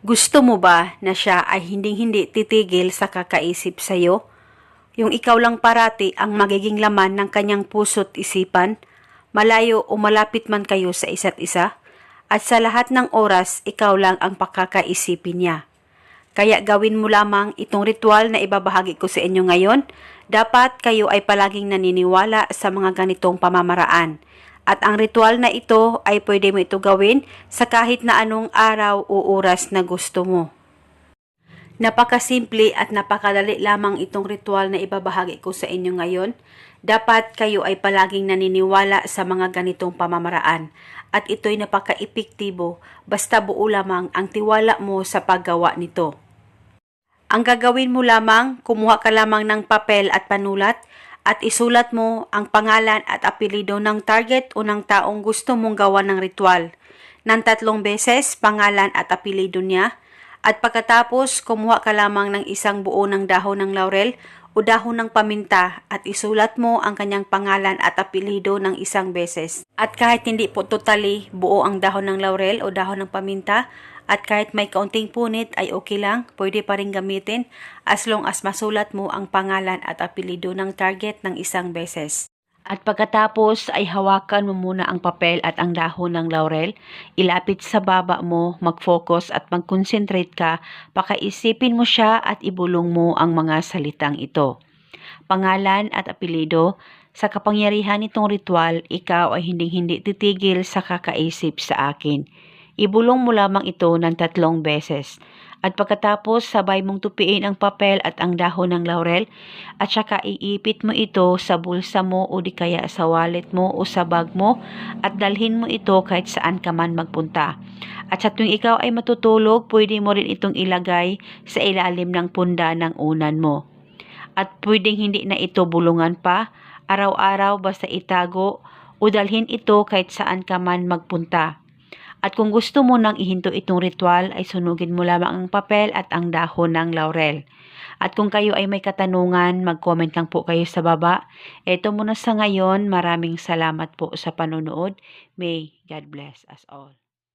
Gusto mo ba na siya ay hinding-hindi titigil sa kakaisip sa'yo? Yung ikaw lang parati ang magiging laman ng kanyang puso't isipan, malayo o malapit man kayo sa isa't isa, at sa lahat ng oras ikaw lang ang pakakaisipin niya. Kaya gawin mo lamang itong ritual na ibabahagi ko sa inyo ngayon. Dapat kayo ay palaging naniniwala sa mga ganitong pamamaraan. At ang ritual na ito ay pwede mo ito gawin sa kahit na anong araw o oras na gusto mo. Napakasimple at napakadali lamang itong ritual na ibabahagi ko sa inyo ngayon. Dapat kayo ay palaging naniniwala sa mga ganitong pamamaraan at ito'y napaka-epektibo basta buo lamang ang tiwala mo sa paggawa nito. Ang gagawin mo lamang, kumuha ka lamang ng papel at panulat at isulat mo ang pangalan at apelido ng target o ng taong gusto mong gawa ng ritual. Nang tatlong beses, pangalan at apelido niya. At pagkatapos, kumuha ka lamang ng isang buo ng dahon ng laurel o dahon ng paminta at isulat mo ang kanyang pangalan at apelido ng isang beses. At kahit hindi po totally buo ang dahon ng laurel o dahon ng paminta, at kahit may kaunting punit ay okay lang, pwede pa rin gamitin as long as masulat mo ang pangalan at apelido ng target ng isang beses. At pagkatapos ay hawakan mo muna ang papel at ang dahon ng laurel, ilapit sa baba mo, mag-focus at mag-concentrate ka, pakaisipin mo siya at ibulong mo ang mga salitang ito. Pangalan at apelido, sa kapangyarihan nitong ritual, ikaw ay hinding-hindi titigil sa kakaisip sa akin. Ibulong mo lamang ito ng tatlong beses. At pagkatapos, sabay mong tupiin ang papel at ang dahon ng laurel at saka iipit mo ito sa bulsa mo o di kaya sa wallet mo o sa bag mo at dalhin mo ito kahit saan ka man magpunta. At sa tuwing ikaw ay matutulog, pwede mo rin itong ilagay sa ilalim ng punda ng unan mo. At pwedeng hindi na ito bulungan pa, araw-araw basta itago o dalhin ito kahit saan ka man magpunta. At kung gusto mo nang ihinto itong ritual ay sunugin mo lamang ang papel at ang dahon ng laurel. At kung kayo ay may katanungan, mag-comment lang po kayo sa baba. Ito muna sa ngayon. Maraming salamat po sa panonood. May God bless us all.